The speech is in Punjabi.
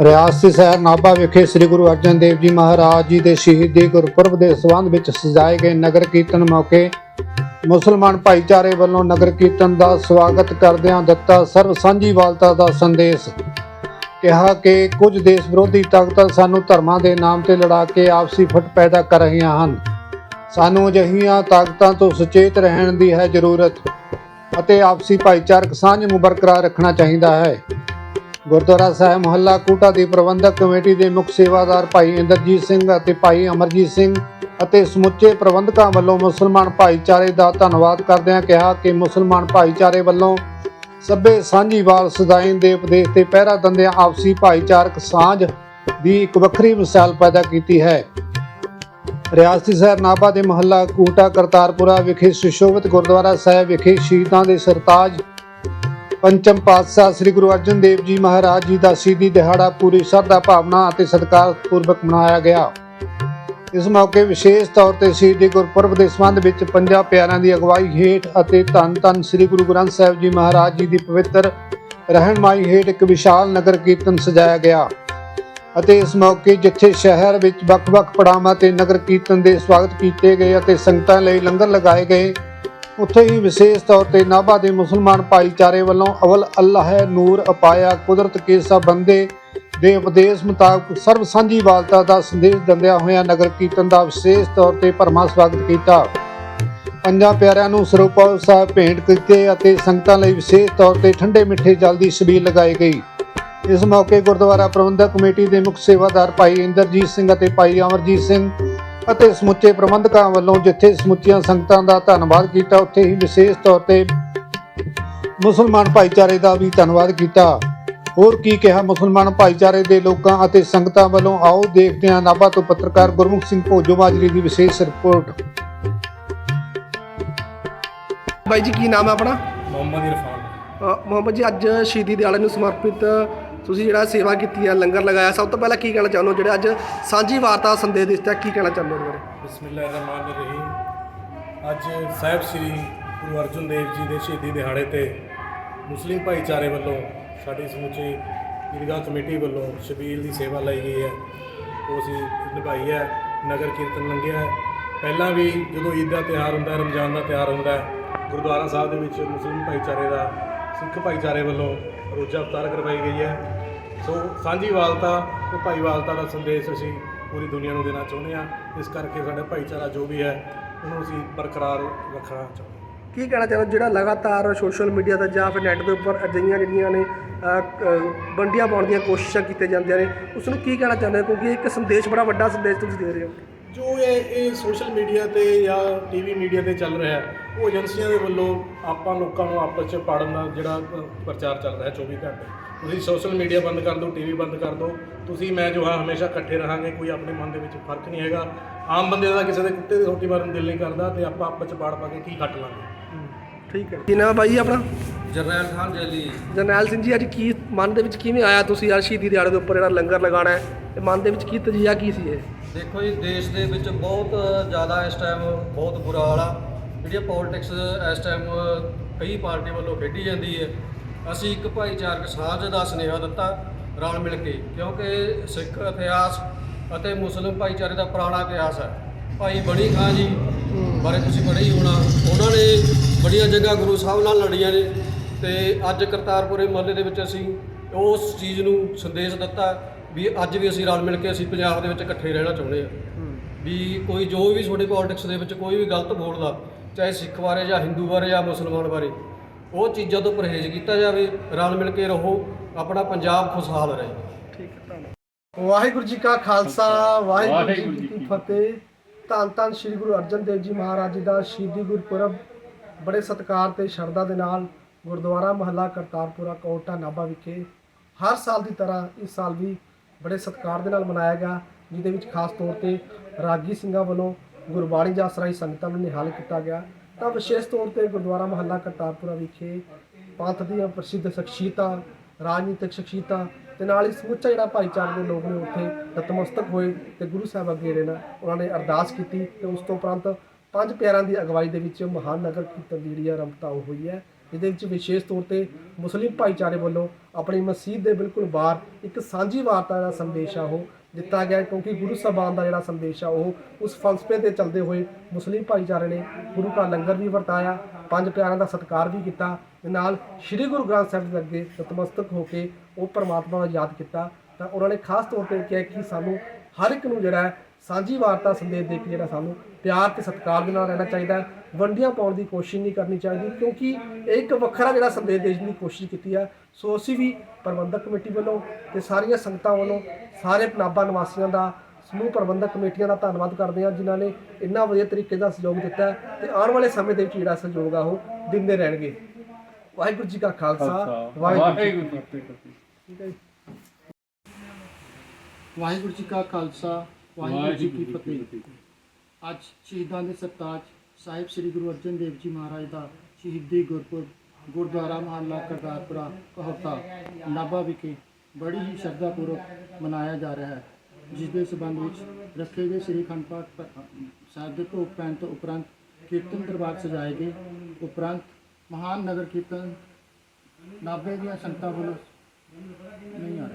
ਰਿਆਸਤੀ ਸ਼ਹਿਰ ਨਾਭਾ ਵਿਖੇ ਸ੍ਰੀ ਗੁਰੂ ਅਰਜਨ ਦੇਵ ਜੀ ਮਹਾਰਾਜ ਜੀ ਦੇ ਸ਼ਹੀਦੀ ਗੁਰਪੁਰਬ ਦੇ ਸੰਬੰਧ ਵਿੱਚ ਸਜਾਏ ਗਏ ਨਗਰ ਕੀਰਤਨ ਮੌਕੇ ਮੁਸਲਮਾਨ ਭਾਈਚਾਰੇ ਵੱਲੋਂ ਨਗਰ ਕੀਰਤਨ ਦਾ ਸਵਾਗਤ ਕਰਦਿਆਂ ਦਿੱਤਾ ਸਰਵ ਸਾਂਝੀ ਵਾਲਤਾ ਦਾ ਸੰਦੇਸ਼। ਕਿਹਾ ਕਿ ਕੁਝ ਦੇਸ਼ ਵਿਰੋਧੀ ਤਾਕਤਾਂ ਸਾਨੂੰ ਧਰਮਾਂ ਦੇ ਨਾਮ ਤੇ ਲੜਾ ਕੇ ਆਪਸੀ ਫੁੱਟ ਪੈਦਾ ਕਰ ਰਹੀਆਂ ਹਨ। ਸਾਨੂੰ ਅਜਿਹੀਆਂ ਤਾਕਤਾਂ ਤੋਂ ਸੁਚੇਤ ਰਹਿਣ ਦੀ ਹੈ ਜ਼ਰੂਰਤ ਅਤੇ ਆਪਸੀ ਭਾਈਚਾਰਕ ਸਾਂਝ ਨੂੰ ਬਰਕਰਾਰ ਰੱਖਣਾ ਚਾਹੀਦਾ ਹੈ। ਗੁਰਦੁਆਰਾ ਸਾਹਿਬ ਮੁਹੱਲਾ ਕੂਟਾ ਦੀ ਪ੍ਰਬੰਧਕ ਕਮੇਟੀ ਦੇ ਮੁੱਖ ਸੇਵਾਦਾਰ ਭਾਈ ਇੰਦਰਜੀਤ ਸਿੰਘ ਅਤੇ ਭਾਈ ਅਮਰਜੀਤ ਸਿੰਘ ਅਤੇ ਸਮੁੱਚੇ ਪ੍ਰਬੰਧਕਾਂ ਵੱਲੋਂ ਮੁਸਲਮਾਨ ਭਾਈਚਾਰੇ ਦਾ ਧੰਨਵਾਦ ਕਰਦਿਆਂ ਕਿਹਾ ਕਿ ਮੁਸਲਮਾਨ ਭਾਈਚਾਰੇ ਵੱਲੋਂ ਸਭੇ ਸਾਂਝੀਵਾਲ ਸਦਾਇਨ ਦੇ ਉਪਦੇਸ਼ ਤੇ ਪਹਿਰਾ ਦਿੰਦਿਆਂ ਆਪਸੀ ਭਾਈਚਾਰਕ ਸਾਂਝ ਦੀ ਇੱਕ ਵੱਖਰੀ ਮਿਸਾਲ ਪੈਦਾ ਕੀਤੀ ਹੈ। ਰਿਆਸਤੀ ਸ਼ਹਿਰ ਨਾਭਾ ਦੇ ਮਹੱਲਾ ਕੂਟਾ ਕਰਤਾਰਪੁਰਾ ਵਿਖੇ ਸੁਸ਼ੋਭਿਤ ਗੁਰਦੁਆਰਾ ਸਾਹਿਬ ਵਿਖੇ ਸ਼ਹੀਦਾਂ ਦੇ ਸਰਤਾਜ ਪੰਚਮ ਪਾਤਸ਼ਾਹ ਸ੍ਰੀ ਗੁਰੂ ਅਰਜਨ ਦੇਵ ਜੀ ਮਹਾਰਾਜ ਜੀ ਦਾ ਸ਼ਹੀਦੀ ਦਿਹਾੜਾ ਪੂਰੀ ਸ਼ਰਧਾ ਭਾਵਨਾ ਅਤੇ ਸਤਿਕਾਰ ਪੂਰਵਕ ਮਨਾਇਆ ਗਿਆ। ਇਸ ਮੌਕੇ ਵਿਸ਼ੇਸ਼ ਤੌਰ ਤੇ ਸ਼ਹੀਦੀ ਗੁਰਪੁਰਬ ਦੇ ਸੰਬੰਧ ਵਿੱਚ ਪੰਜਾਂ ਪਿਆਰਿਆਂ ਦੀ ਅਗਵਾਈ ਹੇਠ ਅਤੇ ਧੰਨ ਧੰਨ ਸ੍ਰੀ ਗੁਰੂ ਗ੍ਰੰਥ ਸਾਹਿਬ ਜੀ ਮਹਾਰਾਜ ਜੀ ਦੀ ਪਵਿੱਤਰ ਰਹਿਨਮਾਈ ਹੇਠ ਇੱਕ ਵਿਸ਼ਾਲ ਨਗਰ ਕੀਰਤਨ ਸਜਾਇਆ ਗਿਆ ਅਤੇ ਇਸ ਮੌਕੇ ਜਿੱਥੇ ਸ਼ਹਿਰ ਵਿੱਚ ਵੱਖ-ਵੱਖ ਪੜਾਵਾਂ ਤੇ ਨਗਰ ਕੀਰਤਨ ਦੇ ਸਵਾਗਤ ਕੀਤੇ ਗਏ ਅਤੇ ਸੰਗਤਾਂ ਲਈ ਲੰਗਰ ਲਗਾਏ ਗਏ ਉੱਥੇ ਹੀ ਵਿਸ਼ੇਸ਼ ਤੌਰ ਤੇ ਨਾਭਾ ਦੇ ਮੁਸਲਮਾਨ ਭਾਈਚਾਰੇ ਵੱਲੋਂ ਅਵਲ ਅੱਲਾਹ ਨੂਰ ਅਪਾਇਆ ਕੁਦਰਤ ਕੇ ਬੰਦੇ ਦੇ ਉਪਦੇਸ਼ ਮੁਤਾਬਕ ਸਰਬ ਸਾਂਝੀਵਾਲਤਾ ਦਾ ਸੰਦੇਸ਼ ਦਿੰਦਿਆਂ ਹੋਇਆ ਨਗਰ ਕੀਰਤਨ ਦਾ ਵਿਸ਼ੇਸ਼ ਤੌਰ ਤੇ ਭਰਮਾ ਸਵਾਗਤ ਕੀਤਾ। ਪੰਜਾਂ ਪਿਆਰਿਆਂ ਨੂੰ ਸਰੂਪਾ ਸਾਹਿਬ ਭੇਂਟ ਕੀਤੇ ਅਤੇ ਸੰਗਤਾਂ ਲਈ ਵਿਸ਼ੇਸ਼ ਤੌਰ ਤੇ ਠੰਡੇ ਮਿੱਠੇ ਜਲ ਦੀ ਛਬੀਲ ਲਗਾਈ ਗਈ। ਇਸ ਮੌਕੇ ਗੁਰਦੁਆਰਾ ਪ੍ਰਬੰਧਕ ਕਮੇਟੀ ਦੇ ਮੁੱਖ ਸੇਵਾਦਾਰ ਭਾਈ ਇੰਦਰਜੀਤ ਸਿੰਘ ਅਤੇ ਭਾਈ ਅਮਰਜੀਤ ਸਿੰਘ ਅਤੇ ਸਮੁੱਚੇ ਪ੍ਰਬੰਧਕਾਂ ਵੱਲੋਂ ਜਿੱਥੇ ਸਮੁੱਚੀਆਂ ਸੰਗਤਾਂ ਦਾ ਧੰਨਵਾਦ ਕੀਤਾ ਉੱਥੇ ਹੀ ਵਿਸ਼ੇਸ਼ ਤੌਰ ਤੇ ਮੁਸਲਮਾਨ ਭਾਈਚਾਰੇ ਦਾ ਵੀ ਧੰਨਵਾਦ ਕੀਤਾ। ਹੋਰ ਕੀ ਕਿਹਾ ਮੁਸਲਮਾਨ ਭਾਈਚਾਰੇ ਦੇ ਲੋਕਾਂ ਅਤੇ ਸੰਗਤਾਂ ਵੱਲੋਂ? ਆਓ ਦੇਖਦੇ ਹਾਂ ਨਾਭਾ ਤੋਂ ਪੱਤਰਕਾਰ ਗੁਰਮੁਖ ਸਿੰਘ ਭੋਜੋ ਮਾਜਰੀ ਦੀ ਵਿਸ਼ੇਸ਼ ਰਿਪੋਰਟ। ਬਾਈ ਜੀ ਕੀ ਨਾਮ ਹੈ ਆਪਣਾ? ਮੁਹੰਮਦ ਇਰਫਾਨ। ਅ, ਮੁਹੰਮਦ ਜੀ ਅੱਜ ਸ਼ਹੀਦੀ ਦਿਹਾੜੇ ਨੂੰ ਸਮਰਪਿਤ ਤੁਸੀਂ ਜਿਹੜਾ ਸੇਵਾ ਕੀਤੀ ਹੈ ਲੰਗਰ ਲਗਾਇਆ, ਸਭ ਤੋਂ ਪਹਿਲਾਂ ਕੀ ਕਹਿਣਾ ਚਾਹੁੰਦੇ ਹੋ? ਜਿਹੜੇ ਅੱਜ ਸਾਂਝੀ ਵਾਰਤਾ ਸੰਦੇਸ਼ ਦਿੱਤਾ ਕੀ ਕਹਿਣਾ ਚਾਹੁੰਦੇ ਹੋ ਇਹਦੇ ਅੱਜ ਸਾਹਿਬ ਸ੍ਰੀ ਗੁਰੂ ਅਰਜਨ ਦੇਵ ਜੀ ਦੇ ਸ਼ਹੀਦੀ ਦਿਹਾੜੇ ਤੇ ਮੁਸਲਿਮ ਭਾਈਚਾਰੇ ਵੱਲੋਂ ਸਾਡੀ ਸਮੁੱਚੀ ਈਦਗਾਹ ਕਮੇਟੀ ਵੱਲੋਂ ਸ਼ਬੀਲ ਦੀ ਸੇਵਾ ਲਈ ਗਈ ਹੈ। ਉਹ ਅਸੀਂ ਨਿਭਾਈ ਹੈ, ਨਗਰ ਕੀਰਤਨ ਲੰਘਿਆ ਹੈ। ਪਹਿਲਾਂ ਵੀ ਜਦੋਂ ਈਦ ਦਾ ਤਿਉਹਾਰ ਹੁੰਦਾ ਰਮਜ਼ਾਨ ਦਾ ਤਿਉਹਾਰ ਹੁੰਦਾ ਗੁਰਦੁਆਰਾ ਸਾਹਿਬ ਦੇ ਵਿੱਚ ਮੁਸਲਿਮ ਭਾਈਚਾਰੇ ਦਾ, ਸਿੱਖ ਭਾਈਚਾਰੇ ਵੱਲੋਂ ਰੋਜ਼ਾ ਅਵਤਾਰ ਕਰਵਾਈ ਗਈ ਹੈ। ਸੋ ਸਾਂਝੀ ਵਾਲਤਾ ਤੇ ਭਾਈਵਾਲਤਾ ਦਾ ਸੰਦੇਸ਼ ਅਸੀਂ ਪੂਰੀ ਦੁਨੀਆ ਨੂੰ ਦੇਣਾ ਚਾਹੁੰਦੇ ਹਾਂ। ਇਸ ਕਰਕੇ ਸਾਡਾ ਭਾਈਚਾਰਾ ਜੋ ਵੀ ਹੈ ਉਹਨੂੰ ਅਸੀਂ ਬਰਕਰਾਰ ਰੱਖਣਾ ਚਾਹੁੰਦੇ ਕੀ ਕਹਿਣਾ ਚਾਹੁੰਦੇ ਹੋ ਜਿਹੜਾ ਲਗਾਤਾਰ ਸੋਸ਼ਲ ਮੀਡੀਆ ਤੇ ਜਾਂ ਫਿਰ ਨੈੱਟ ਦੇ ਉੱਪਰ ਅਜਿਹੀਆਂ ਜਿਹੜੀਆਂ ਨੇ ਅ, ਵੰਡੀਆਂ ਪਾਉਣ ਦੀਆਂ ਕੋਸ਼ਿਸ਼ਾਂ ਕੀਤੀਆਂ ਜਾਂਦੀਆਂ ਨੇ ਉਸ ਨੂੰ ਕੀ ਕਹਿਣਾ ਚਾਹੁੰਦੇ ਹੋ? ਕਿਉਂਕਿ ਇੱਕ ਸੰਦੇਸ਼ ਬੜਾ ਵੱਡਾ ਸੰਦੇਸ਼ ਤੁਸੀਂ ਦੇ ਰਹੇ ਹੋ। ਜੋ ਇਹ ਇਹ ਸੋਸ਼ਲ ਮੀਡੀਆ ਤੇ ਜਾਂ ਟੀਵੀ ਮੀਡੀਆ ਤੇ ਚੱਲ ਰਿਹਾ ਹੈ ਉਹ ਏਜੰਸੀਆਂ ਦੇ ਵੱਲੋਂ ਆਪਾਂ ਲੋਕਾਂ ਨੂੰ ਆਪਸ ਵਿੱਚ ਪਾੜਨ ਦਾ ਜਿਹੜਾ ਪ੍ਰਚਾਰ ਚੱਲ ਰਿਹਾ 24 ਘੰਟੇ। ਤੁਸੀਂ ਸੋਸ਼ਲ ਮੀਡੀਆ ਬੰਦ ਕਰ ਦਿਓ ਟੀਵੀ ਬੰਦ ਕਰ ਦਿਓ। ਤੁਸੀਂ ਮੈਂ ਜੋ ਹਾਂ ਹਮੇਸ਼ਾ ਇਕੱਠੇ ਰਹਾਂਗੇ ਕੋਈ ਆਪਣੇ ਮਨ ਦੇ ਵਿੱਚ ਫ਼ਰਕ ਨਹੀਂ ਹੈਗਾ। ਆਮ ਬੰਦੇ ਦਾ ਕਿਸੇ ਦੇ ਕੁੱਤੇ ਦੀ ਰੋਟੀ ਮਾਰਨ ਦਿਲ ਨਹੀਂ ਕਰਦਾ ਤੇ ਆਪਾਂ ਆਪਸ ਵਿੱਚ ਪਾੜ ਪਾ ਕੇ ਕੀ ਕੱਟ ਲਾਂਗੇ। ਠੀਕ ਹੈ। ਕੀ ਨਾਮ ਹੈ ਬਾਈ ਜੀ ਆਪਣਾ? ਜਰਨੈਲ ਖਾਨ ਜੈਲੀ। ਜਰਨੈਲ ਸਿੰਘ ਜੀ ਅੱਜ ਕੀ ਮਨ ਦੇ ਵਿੱਚ ਕਿਵੇਂ ਆਇਆ ਤੁਸੀਂ ਅੱਜ ਸ਼ਹੀਦੀ ਦਿਹਾੜੇ ਦੇ ਉੱਪਰ ਜਿਹੜਾ ਲੰਗਰ ਲਗਾਉਣਾ ਹੈ? ਤੇ ਮਨ ਦੇ ਵਿੱਚ ਕੀ ਤਜੀਆ ਕੀ ਸੀ ਇਹ? ਦੇਖੋ ਜੀ, ਦੇਸ਼ ਦੇ ਵਿੱਚ ਬਹੁਤ ਜ਼ਿਆਦਾ ਇਸ ਟਾਈਮ ਬਹੁਤ ਬੁਰਾ ਹਾਲ ਆ। ਜਿਹੜੀ ਪੋਲਿਟਿਕਸ ਇਸ ਟਾਈਮ ਕਈ ਪਾਰਟੀਆਂ ਵੱਲੋਂ ਖੇਡੀ ਜਾਂਦੀ ਹੈ। ਅਸੀਂ ਇੱਕ ਭਾਈਚਾਰਕ ਸਾਂਝ ਦਾ ਸੁਨੇਹਾ ਦਿੱਤਾ ਰਲ ਮਿਲ ਕੇ, ਕਿਉਂਕਿ ਸਿੱਖ ਇਤਿਹਾਸ ਅਤੇ ਮੁਸਲਿਮ ਭਾਈਚਾਰੇ ਦਾ ਪੁਰਾਣਾ ਇਤਿਹਾਸ ਹੈ। ਭਾਈ ਬੜੀ ਖਾਂ ਜੀ, ਬਾਰੇ ਤੁਸੀਂ ਪੜ੍ਹਿਆ ਹੀ ਹੋਣਾ। ਉਹਨਾਂ ਨੇ ਬੜੀਆਂ ਜਗ੍ਹਾ ਗੁਰੂ ਸਾਹਿਬ ਨਾਲ ਲੜੀਆਂ ਨੇ ਤੇ ਅੱਜ ਕਰਤਾਰਪੁਰੇ ਮਹੱਲੇ ਦੇ ਵਿੱਚ ਅਸੀਂ ਉਸ ਚੀਜ਼ ਨੂੰ ਸੰਦੇਸ਼ ਦਿੱਤਾ। ਵੀ ਅੱਜ ਵੀ ਅਸੀਂ ਰਲ ਮਿਲ ਕੇ ਅਸੀਂ ਪੰਜਾਬ ਦੇ ਵਿੱਚ ਇਕੱਠੇ ਰਹਿਣਾ ਚਾਹੁੰਦੇ ਹਾਂ। ਵੀ ਕੋਈ ਜੋ ਵੀ ਤੁਹਾਡੀ ਪੋਲਿਟਿਕਸ ਦੇ ਵਿੱਚ ਕੋਈ ਵੀ ਗਲਤ ਬੋਲਦਾ ਚਾਹੇ ਸਿੱਖ ਬਾਰੇ ਜਾਂ ਹਿੰਦੂ ਬਾਰੇ ਜਾਂ ਮੁਸਲਮਾਨ ਬਾਰੇ ਉਹ ਚੀਜ਼ਾਂ ਤੋਂ ਪਰਹੇਜ਼ ਕੀਤਾ ਜਾਵੇ ਰਲ ਮਿਲ ਕੇ ਰਹੋ ਆਪਣਾ ਪੰਜਾਬ ਖੁਸ਼ਹਾਲ ਰਹੇ। ਠੀਕ ਹੈ ਧੰਨਵਾਦ। ਵਾਹਿਗੁਰੂ ਜੀ ਕਾ ਖਾਲਸਾ ਵਾਹਿਗੁਰੂ ਜੀ ਕੀ ਫਤਿਹ। ਧੰਨ ਧੰਨ ਸ੍ਰੀ ਗੁਰੂ ਅਰਜਨ ਦੇਵ ਜੀ ਮਹਾਰਾਜ ਜੀ ਦਾ ਸ਼ਹੀਦੀ ਗੁਰਪੁਰਬ। ਬੜੇ ਸਤਿਕਾਰ ਤੇ ਸ਼ਰਧਾ ਦੇ ਨਾਲ ਗੁਰਦੁਆਰਾ ਮਹੱਲਾ ਕਰਤਾਰਪੁਰਾ ਕੋਟਾ ਨਾਭਾ ਵਿਖੇ ਹਰ ਸਾਲ ਦੀ ਤਰ੍ਹਾਂ ਇਸ ਸਾਲ ਵੀ ਬੜੇ ਸਤਿਕਾਰ ਦੇ ਨਾਲ ਮਨਾਇਆ ਗਿਆ, ਜਿਹਦੇ ਵਿੱਚ ਖਾਸ ਤੌਰ ਤੇ ਰਾਗੀ ਸਿੰਘਾਂ ਵੱਲੋਂ ਗੁਰਬਾਣੀ ਜਸ ਰਾਹੀਂ ਸੰਗਤਾਂ ਨੂੰ ਨਿਹਾਲ ਕੀਤਾ ਗਿਆ। ਤਾਂ ਵਿਸ਼ੇਸ਼ ਤੌਰ ਤੇ ਗੁਰਦੁਆਰਾ ਮਹੱਲਾ ਕਰਤਾਰਪੁਰਾ ਵਿਖੇ ਪੰਥ ਦੀਆਂ ਪ੍ਰਸਿੱਧ ਸ਼ਖਸੀਅਤਾਂ, ਰਾਜਨੀਤਿਕ ਸ਼ਖਸੀਅਤਾਂ ਤੇ ਨਾਲ ਹੀ ਸਮੁੱਚਾ ਜਿਹੜਾ ਭਾਈਚਾਰੇ ਦੇ ਲੋਕ ਨੇ ਉੱਥੇ ਨਤਮਸਤਕ ਹੋਏ ਤੇ ਗੁਰੂ ਸਾਹਿਬ ਅੱਗੇ ਜਿਹੜੇ ਨਾ ਉਹਨਾਂ ਨੇ ਅਰਦਾਸ ਕੀਤੀ ਤੇ ਉਸ ਤੋਂ ਉਪਰੰਤ ਪੰਜ ਪਿਆਰਿਆਂ ਦੀ ਅਗਵਾਈ ਦੇ ਵਿੱਚ ਮਹਾਨ ਨਗਰ ਕੀਰਤਨ ਦੀ ਜਿਹੜੀ ਆਰੰਭਤਾ ਉਹ ਹੋਈ ਹੈ। ਜਿਹਦੇ ਵਿੱਚ ਵਿਸ਼ੇਸ਼ ਤੌਰ ਤੇ ਮੁਸਲਿਮ ਭਾਈਚਾਰੇ ਵੱਲੋਂ ਆਪਣੀ ਮਸਜਿਦ ਦੇ ਬਿਲਕੁਲ ਬਾਹਰ ਇੱਕ ਸਾਂਝੀ ਵਾਰਤਾ ਦਾ ਸੰਦੇਸ਼ ਆ ਉਹ ਦਿੱਤਾ ਗਿਆ ਕਿਉਂਕਿ ਗੁਰੂ ਸਾਹਿਬਾਨ ਦਾ ਜਿਹੜਾ ਸੰਦੇਸ਼ ਆ ਉਹ ਉਸ ਫਲਸਫੇ ਤੇ ਚੱਲਦੇ ਹੋਏ ਮੁਸਲਿਮ ਭਾਈਚਾਰੇ ਨੇ ਗੁਰੂ ਕਾ ਲੰਗਰ ਵੀ ਵਰਤਾਇਆ, ਪੰਜ ਪਿਆਰਿਆਂ ਦਾ ਸਤਿਕਾਰ ਵੀ ਕੀਤਾ ਤੇ ਨਾਲ ਸ੍ਰੀ ਗੁਰੂ ਗ੍ਰੰਥ ਸਾਹਿਬ ਦੇ ਅੱਗੇ ਨਤਮਸਤਕ ਹੋ ਕੇ ਉਹ ਪਰਮਾਤਮਾ ਦਾ ਯਾਦ ਕੀਤਾ। ਤਾਂ ਉਹਨਾਂ ਨੇ ਖਾਸ ਤੌਰ ਤੇ ਕਿਹਾ ਕਿ ਸਾਨੂੰ ਹਰ ਇੱਕ ਨੂੰ ਜਿਹੜਾ ਹੈ ਸਾਂਝੀ ਵਾਰਤਾ ਸੰਦੇਸ਼ ਦੇ ਕੇ ਜਿਹੜਾ ਸਾਨੂੰ ਪਿਆਰ ਤੇ ਸਤਿਕਾਰ ਦੇ ਨਾਲ ਰਹਿਣਾ ਚਾਹੀਦਾ ਹੈ। ਵੰਡੀਆਂ ਪਾਉਣ ਦੀ ਕੋਸ਼ਿਸ਼ ਨਹੀਂ ਕਰਨੀ ਚਾਹੀਦੀ ਕਿਉਂਕਿ ਇਹ ਇੱਕ ਵੱਖਰਾ ਜਿਹੜਾ ਸੰਦੇਸ਼ ਦੇਣ ਦੀ ਕੋਸ਼ਿਸ਼ ਕੀਤੀ ਹੈ ਸੋ ਅਸੀਂ ਵੀ ਪ੍ਰਬੰਧਕ ਕਮੇਟੀ ਵੱਲੋਂ ਤੇ ਸਾਰੀਆਂ ਸੰਗਤਾਂ ਵੱਲੋਂ ਸਾਰੇ ਪਨਾਬਾ ਨਿਵਾਸੀਆਂ ਦਾ ਸਮੂਹ ਪ੍ਰਬੰਧਕ ਕਮੇਟੀਆਂ ਦਾ ਧੰਨਵਾਦ ਕਰਦੇ ਹਾਂ ਜਿਨ੍ਹਾਂ ਨੇ ਇੰਨਾ ਵਧੀਆ ਤਰੀਕੇ ਦਾ ਸਹਿਯੋਗ ਦਿੱਤਾ ਤੇ ਆਉਣ ਵਾਲੇ ਸਮੇਂ ਦੇ ਵਿੱਚ ਜਿਹੜਾ ਸਹਿਯੋਗ ਆ ਉਹ ਦਿੰਦੇ ਰਹਿਣਗੇ। ਵਾਹਿਗੁਰੂ ਜੀ ਕਾ ਖਾਲਸਾ ਵਾਹਿਗੁਰੂ ਜੀ ਕੀ ਫਤਿਹ। ਠੀਕ ਹੈ ਜੀ। ਵਾਹਿਗੁਰੂ ਜੀ ਕਾ ਖਾਲਸਾ ਵਾਹਿਗੁਰੂ ਜੀ ਕੀ ਫਤਿਹ। ਅੱਜ ਸ਼ਹੀਦਾਂ ਦੇ ਸਰਤਾਜ ਸਾਹਿਬ ਸ੍ਰੀ ਗੁਰੂ ਅਰਜਨ ਦੇਵ ਜੀ ਮਹਾਰਾਜ ਦਾ ਸ਼ਹੀਦੀ ਗੁਰਪੁਰਬ ਗੁਰਦੁਆਰਾ ਮਹੱਲਾ ਕਰਤਾਰਪੁਰਾ ਕਹੋਤਾ ਨਾਭਾ ਵਿਖੇ ਬੜੀ ਹੀ ਸ਼ਰਧਾ ਪੂਰਵਕ ਮਨਾਇਆ ਜਾ ਰਿਹਾ ਹੈ ਜਿਸ ਦੇ ਸਬੰਧ ਵਿੱਚ ਰੱਖੇ ਗਏ ਸ੍ਰੀ ਅਖੰਡ ਪਾਠ ਸਾਹਿਬ ਦੇ ਭੋਗ ਪੈਣ ਤੋਂ ਉਪਰੰਤ ਕੀਰਤਨ ਦਰਬਾਰ ਸਜਾਏ ਗਏ। ਉਪਰੰਤ ਮਹਾਨ ਨਗਰ ਕੀਰਤਨ ਨਾਭੇ ਦੀਆਂ ਸੰਗਤਾਂ ਵੱਲੋਂ ਨਹੀਂ ਆ